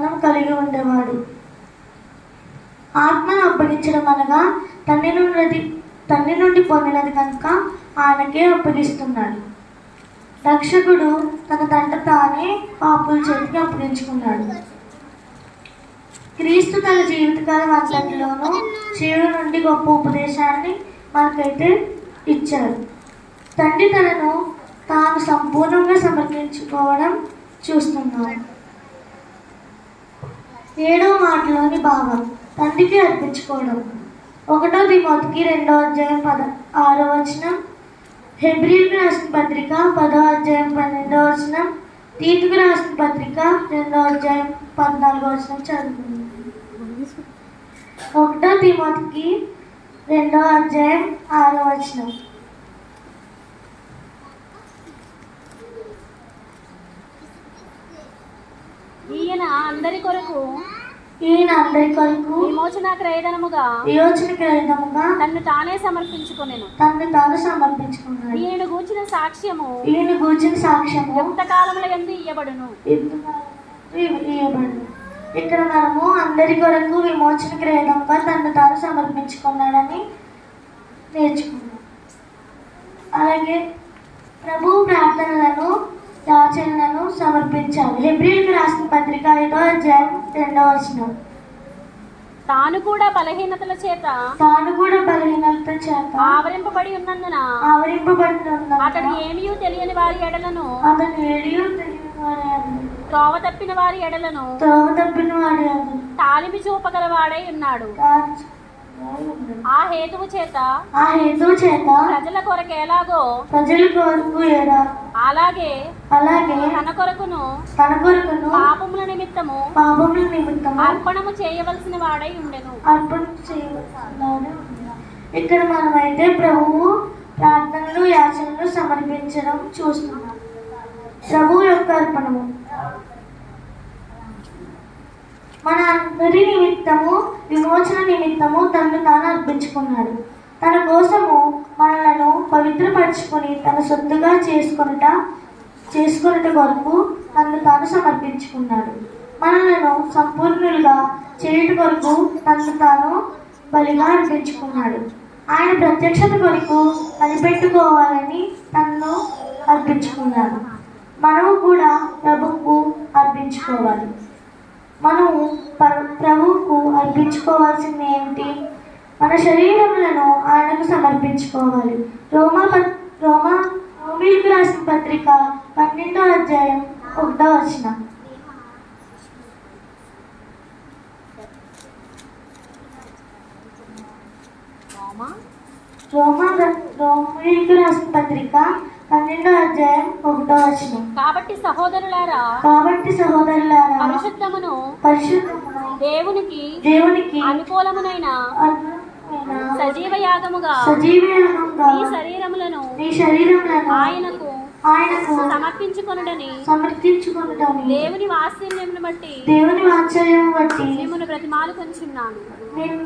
మనం కలిగి ఉండేవాడు. ఆత్మను అప్పగించడం అనగా తండ్రి నుండి తండ్రి నుండి పొందినది కనుక ఆయనకే అప్పగిస్తున్నాడు. రక్షకుడు తన తంట తానే పాపుల చేతికి అప్పగించుకున్నాడు. క్రీస్తు తన జీవితకాలం అంతటిలోనూ శివుడు నుండి గొప్ప ఉపదేశాన్ని మనకైతే ఇచ్చారు తండ్రి తనను తాను సంపూర్ణంగా సమర్పించుకోవడం చూస్తున్నాం. ఏడో మాటలోని భావం తండ్రికి అర్పించుకోవడం. ఒకటో దిమోతికి రెండో అధ్యాయం పద ఆరో వచనం. హెబ్రిల్కి రాసిన పత్రిక పదో అధ్యాయం పన్నెండో వచనం. తీతుకు రాసిన పత్రిక రెండో అధ్యాయం పద్నాలుగో వచనం చదువుకుంది. ఒకటో తిమోతికి రెండో అధ్యాయం ఆరో వచనం. ఈయన అందరి కొరకు ఈయన అందరి కొరకు విమోచన క్రయధనముగా వియోచనకి విధముగా తన్ను తానే సమర్పించుకొనెను. తను తాను సమర్పించుకున్నాడు. ఈయన గూర్చిన సాక్ష్యము ఈయన కూర్చుని సాక్ష్యము యుక్త కాలముల ఎందు ఇయ్యబడును? ఇవ్వబడింది ఇక్కడ మనము అందరి కొరకు విమోచన క్రియడంగా తను తాను సమర్పించుకున్నాడని నేర్చుకున్నాం. అలాగే ప్రభు ప్రార్థనలను యాచనలను సమర్పించాలి హెబ్రిల్కి రాసిన పత్రిక ఐదో అధ్యాయం రెండవ వచనం తాను కూడా బలహీనతల చేత తాను కూడా బలహీనత చేత ఆవరింపబడి ఉన్నందున ఆవరింపబడిన అతడు ఏమీ తెలియని వారి ఎడలను అతను ఏడియో తెలియని వాడే అతను. త్రోవ తప్పిన వారి ఎడలను త్రోవ తప్పిన అతను. తాలిమి చూపగల వాడై ఉన్నాడు ఆ హేతువు చేత ఆ హేతు చేత ప్రజల కొరకు ఎలాగో ప్రజల కొరకు ఎరా అలాగే అలాగే తన కొరకును తన కొరకును పాపముల నిమిత్తము పాపముల నిమిత్తము అర్పణము చేయవలసిన వాడై ఉండెను. అర్పణ చేయవలసినాడు. ఇక్కడ మనమైతే ప్రభువు ప్రార్థనలు యాచనలు సమర్పించడం చూస్తున్నాం. ప్రభువు యొక్క అర్పణము. మన అందరి నిమిత్తము విమోచన నిమిత్తము తను తాను అర్పించుకున్నాడు. తన మనలను పవిత్రపరచుకొని తన సొత్తుగా చేసుకొనుట చేసుకొనుట కొరకు నన్ను తాను సమర్పించుకున్నాడు. మనలను సంపూర్ణులుగా చేయుట కొరకు నన్ను తాను బలిగా అర్పించుకున్నాడు. ఆయన ప్రత్యక్షత కొరకు కనిపెట్టుకోవాలని తనను అర్పించుకున్నాడు. మనము కూడా ప్రభువుకు అర్పించుకోవాలి. మనము ప్రభువుకు అర్పించుకోవాల్సింది ఏమిటి మన శరీరములను ఆయనకు సమర్పించుకోవాలి. రోమా రోమా రోమిలకు రాసిన పత్రిక పన్నెండో అధ్యాయం ఒకటో వచనం. రోమా? రోమిలకు రాసిన పత్రిక పన్నెండో అధ్యాయం ఒకటో వచనం. కాబట్టి సహోదరులారా కాబట్టి సహోదరులారా పరిశుద్ధమును పరిశుద్ధమును దేవునికి దేవునికి అనుకూలమునైన అనుకూలమైన సజీవ యాగముగా సజీవంగా ఈ శరీరములను నీ శరీరములను ఆయనకు ఆయనకు సమర్పించుకొనుడని సమర్పించుకుంటాను దేవుని వాత్సల్యమును బట్టి దేవుని వాత్సల్యం బట్టి మిమ్మను బ్రతిమాలు కొంచున్నాను. నేను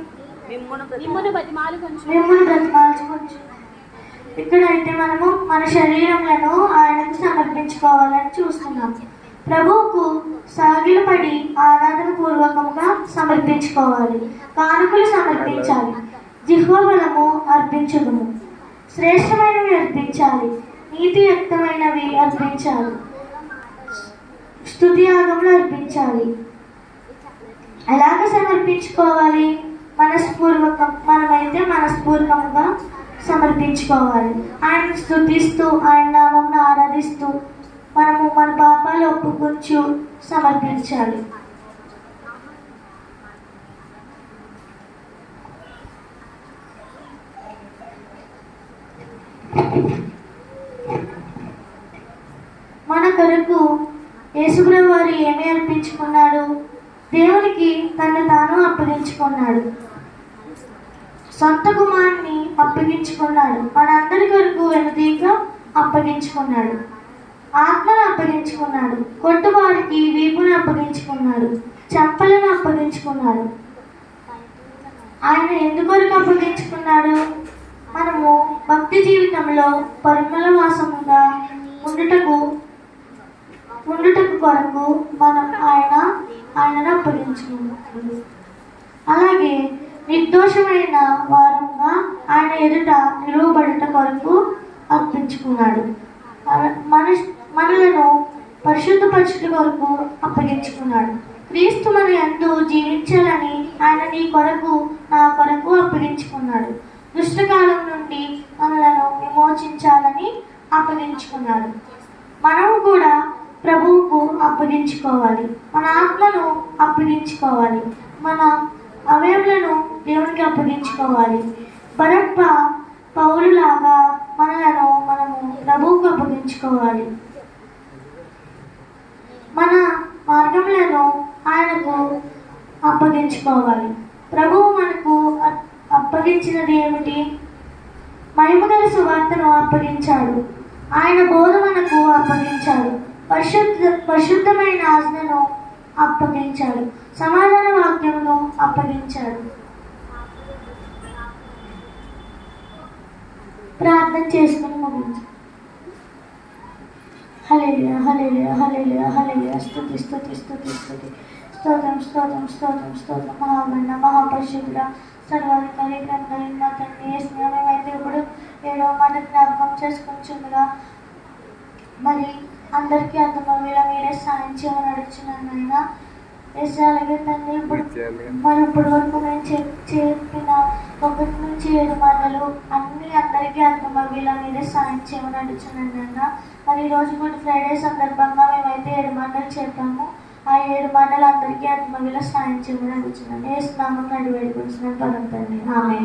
మిమ్మను బ్రతిమాలు కొంచు మిమ్మల్ని బ్రతిమాల్చుకోవచ్చు ఇక్కడైతే మనము మన శరీరములను ఆయనకు సమర్పించుకోవాలని చూస్తున్నాం. ప్రభువుకు సాగిలపడి ఆరాధన పూర్వకముగా సమర్పించుకోవాలి. కానుకలు సమర్పించాలి. జిహ్వబలము అర్పించడము శ్రేష్టమైనవి అర్పించాలి నీతియుక్తమైనవి అర్పించాలి స్థుతియాగంలో అర్పించాలి. ఎలాగ సమర్పించుకోవాలి? మనస్పూర్వకం మనమైతే మనస్పూర్వకంగా సమర్పించుకోవాలి. ఆయన స్థుతిస్తూ ఆయన నామంను ఆరాధిస్తూ మనము మన పాపాలు ఒప్పుకొచ్చు సమర్పించాలి. మన కొరకు యేసుప్రభు వారు ఏమి అర్పించుకున్నాడు? దేవునికి తను తాను అప్పగించుకున్నాడు. సొంత కుమారుని అప్పగించుకున్నాడు. మనందరి కొరకు వెనుదీగా అప్పగించుకున్నాడు. ఆత్మను అప్పగించుకున్నాడు. కొట్టువారికి వీపును అప్పగించుకున్నాడు. చెంపలను అప్పగించుకున్నాడు. ఆయన ఎందుకొరకు అప్పగించుకున్నాడు? మనము భక్తి జీవితంలో పరిమళ వాసముగా ఉండుటకు ఉండుటకు కొరకు మనం ఆయన ఆయనను అప్పగించుకున్నాడు అలాగే నిర్దోషమైన వారుగా ఆయన ఎదుట నిలువబడుట కొరకు అర్పించుకున్నాడు. మన మనలను పరిశుద్ధపరచుట కొరకు అప్పగించుకున్నాడు. క్రీస్తు మన ఎందు జీవించాలని ఆయన నీ కొరకు నా కొరకు అప్పగించుకున్నాడు. దుష్టకాలం నుండి మనలను విమోచించాలని అప్పగించుకున్నాడు. మనము కూడా ప్రభువుకు అప్పగించుకోవాలి. మన ఆత్మను అప్పగించుకోవాలి. మన అవయవులను దేవునికి అప్పగించుకోవాలి. భరత్ప పౌరులాగా మనలను మనము ప్రభువుకు అప్పగించుకోవాలి. మన మార్గములను ఆయనకు అప్పగించుకోవాలి. ప్రభువు మనకు అప్పగించినది ఏమిటి? మహిమగల సువార్తను అప్పగించాడు. ఆయన బోధ మనకు అప్పగించాడు. పరిశుద్ధ పరిశుద్ధమైన ఆజ్ఞను అప్పగించాడు. సమాధాన వాక్యమును అప్పగించాడు. ప్రార్థన చేసుకుని ముగించు. హలేలియా హలే హలేలియా హలేలియా స్థుతి స్థుతి స్థుతి స్థుతి స్తోత్రం స్తోత్రం స్తోత్రం స్తోత్రం. మహాగణ మహాపరిశుద్ధ సర్వాధికారి మా తండ్రి ఏ స్నేహమైతే ఇప్పుడు ఏడవ మాట జ్ఞాపకం చేసుకుంటుండగా మరి అందరికీ అర్థమయ్యేలా మీరే సాయం చేయమని అడుగుతున్నాను ఆయన తండ్రి ఇప్పుడు మరి ఇప్పటి వరకు నేను చెప్ చెప్పిన ఒకటి నుంచి ఏడు మాటలు అన్ని అందరికీ అర్థమయ్యేలా మీరే సాయం చేయమని అడుగుతున్నాను నాన్న మరి ఈ రోజు గుడ్ ఫ్రైడే సందర్భంగా మేమైతే ఏడు మాటలు చెప్పాము. ఆ ఏడు మాటలు అందరికీ ఆత్మగిలో స్నానం చేయమని అడుగుతున్నాను ఏ స్నామం నడి వేడుకుంటున్నాను పదం తండ్రి ఆమె